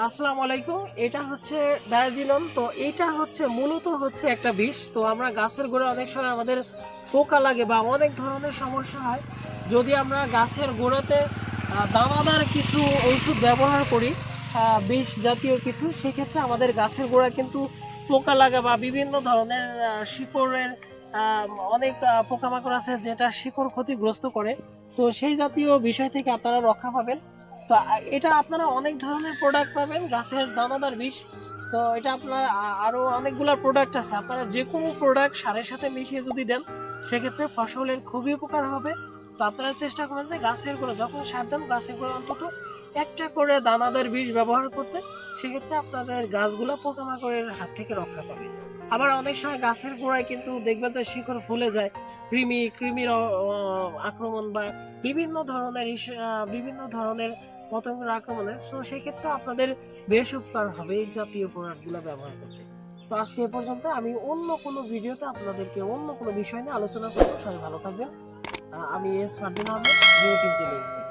আসসালামু আলাইকুম। এটা হচ্ছে ডায়াজিনন তো এটা হচ্ছে মূলত হচ্ছে একটা বিষ। তো আমরা গাছের গোড়ে অনেক সময় আমাদের পোকা লাগে বা অনেক ধরনের সমস্যা হয়। যদি আমরা গাছের গোড়াতে দানাদার কিছু ওষুধ ব্যবহার করি বিষ জাতীয় কিছু, সেক্ষেত্রে আমাদের গাছের গোড়া কিন্তু পোকা লাগা বা বিভিন্ন ধরনের শিকড়ের অনেক পোকামাকড় আছে যেটা শিকড় ক্ষতিগ্রস্ত করে। তো সেই জাতীয় বিষয় থেকে আপনারা রক্ষা পাবেন। তো এটা আপনারা অনেক ধরনের প্রোডাক্ট পাবেন, গাছের দানাদার বিষ। তো, এটা আপনার, আ- আরও অনেকগুলো প্রোডাক্ট আছে। আপনারা যে কোনো প্রোডাক্ট সারের সাথে মিশিয়ে যদি দেন, সেক্ষেত্রে ফসলের খুবই উপকার হবে। তো, আপনারা চেষ্টা করবেন যে গাছের গোড়া, যখন সার দেন, গাছের গোড়া অন্তত একটা করে দানাদার বিষ ব্যবহার করতে, সেক্ষেত্রে আপনাদের গাছগুলো পোকামাকড়ের হাত থেকে রক্ষা পাবে। আবার অনেক সময় গাছের গোড়ায় কিন্তু দেখবেন যে শিকড় ফুলে যায়। কৃমি, কৃমির আক্রমণ বা বিভিন্ন ধরনের বিভিন্ন ধরনের পতঙ্গের আক্রমণে, তো সেক্ষেত্রে আপনাদের বেশ উপকার হবে এই জাতীয় প্রোডাক্টগুলো ব্যবহার করতে। তো আজকে এ পর্যন্ত আমি অন্য কোনো ভিডিওতে আপনাদেরকে অন্য কোনো বিষয় নিয়ে আলোচনা করব। সবাই ভালো থাকবেন। আমি এস মার্দিন আহমেদ জিরো